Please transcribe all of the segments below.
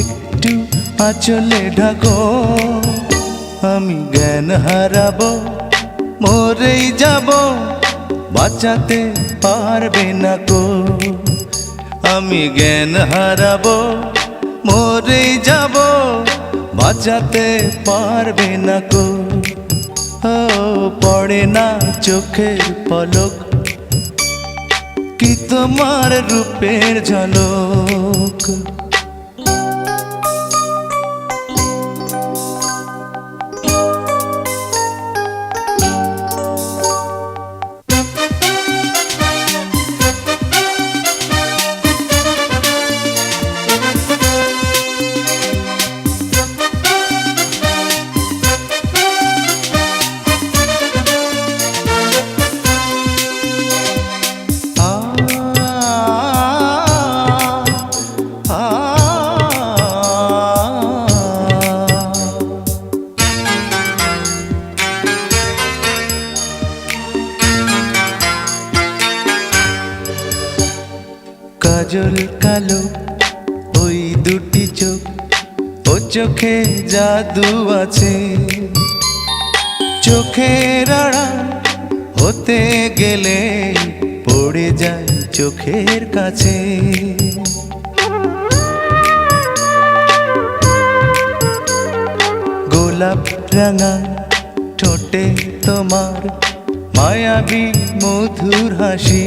একটু আচলে ঢাকো। আমি জ্ঞান হারাবো, মরেই যাব, বাঁচাতে পারবে না কো আমি জ্ঞান হারাবো, মরেই যাব, বাঁচাতে পারবে না কো ও, পড়ে না চোখের পলক, কি তোমার রূপের ঝলক? Walker. কাজল কালো, ওই দুটি চোখ, ও চোখে জাদু আছে। চোখের আড়াল হতে গেলে পড়ে যায় চোখের কাছে। গোলাপ রাঙা ঠোঁটে তোমার মায়াবী মধুর হাসি।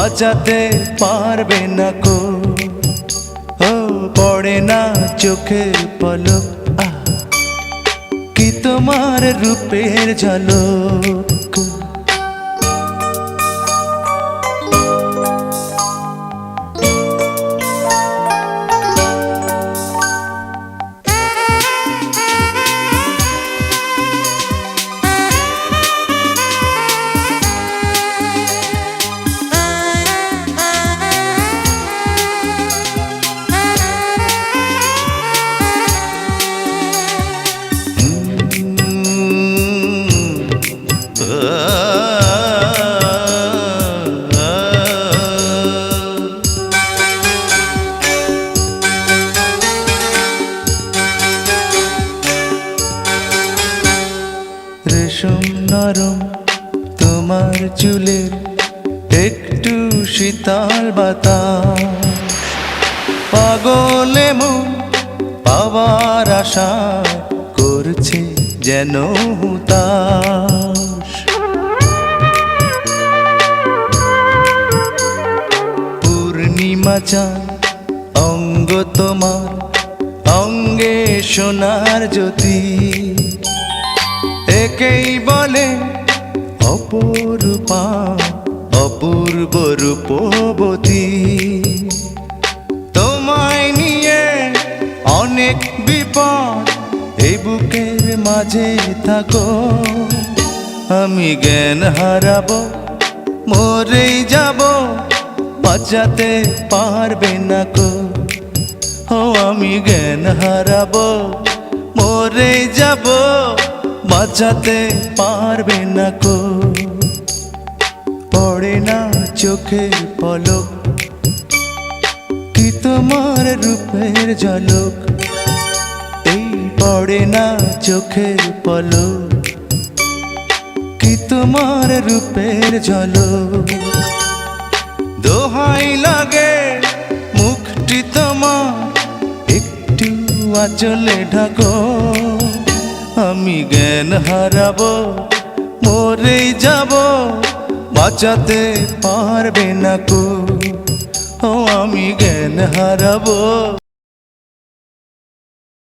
বাঁচাতে পারবে না কো। ও পড়ে না চোখে পলক। কি তোমার রূপের ঝলক? রেশম নরম তোমার চুলের একটু শীতল বাতাস। পাগলে মন পাওয়ার আশা করছে যেন হুতাশ। পূর্ণিমা চাঁদ অঙ্গ তোমার, অঙ্গে সোনার জ্যোতি। একেই বলে অপরূপা, অপূর্ব রূপবতী। তোমায় নিয়ে অনেক বিপদ, এই বুকের মাঝে থাকো। আমি জ্ঞান হারাবো, মরেই যাব। বাঁচাতে পারবে না কো ও, আমি জ্ঞান হারাবো, মরে যাব, বাঁচাতে পারবে না কো পড়ে না চোখে পলক, কি তোমার রূপের ঝলক? এই পড়ে না চোখের পলক, কি তোমার রূপের ঝলক? দোহাই লাগে, মুখটি তোমার, একটু আচলে ঢাকো। আমি জ্ঞান হারাবো, মরেই যাব, বাঁচাতে পারবে না কো। ও, আমি জ্ঞান হারাবো।